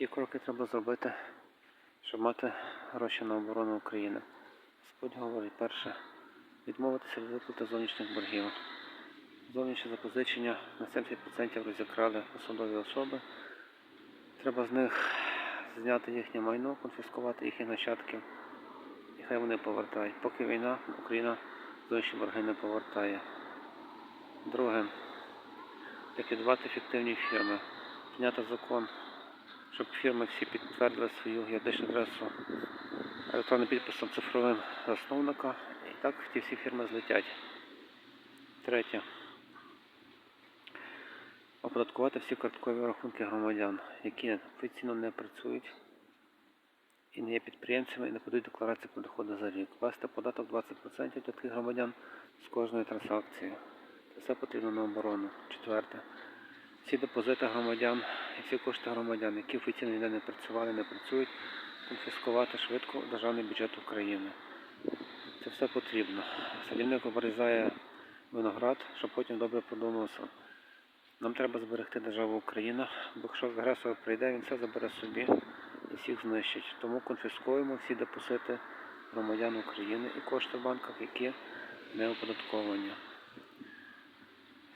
Які кроки треба зробити, щоб мати гроші на оборону України? Господь говорить, перше, відмовитися від виплати зовнішніх боргів. Зовнішнє запозичення на 70% розікрали посадові особи. Треба з них зняти їхнє майно, конфіскувати їхні нащадки. І хай вони повертають. Поки війна, Україна зовнішні борги не повертає. Друге, ліквідувати фіктивні фірми. Прийняти закон, щоб фірми всі підтвердили свою юридичну адресу електронним підписом цифровим засновника. І так ті всі фірми злетять. Третє. Оподаткувати всі карткові рахунки громадян, які офіційно не працюють і не є підприємцями і не подають декларації про доходи за рік. Ввести податок 20% для таких громадян з кожної транзакції. Це все потрібно на оборону. Четверте. Всі депозити громадян і всі кошти громадян, які офіційно ніде не працювали, не працюють, конфіскувати швидко державний бюджет України. Це все потрібно. Садівник обрізає виноград, щоб потім добре продумався. Нам треба зберегти державу Україна, бо якщо агресор прийде, він все забере собі і всіх знищить. Тому конфіскуємо всі депозити громадян України і кошти в банках, які не оподатковані.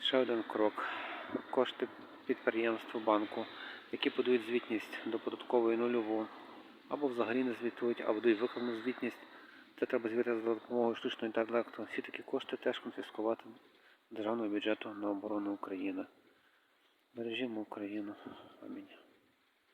Ще один крок. Кошти підприємству банку, які подають звітність до податкової нульову, або взагалі не звітують, або дають викладну звітність. Це треба звірити за допомогою штучного інтелекту. Всі такі кошти теж конфіскувати державного бюджету на оборону України. Бережімо Україну. Амінь.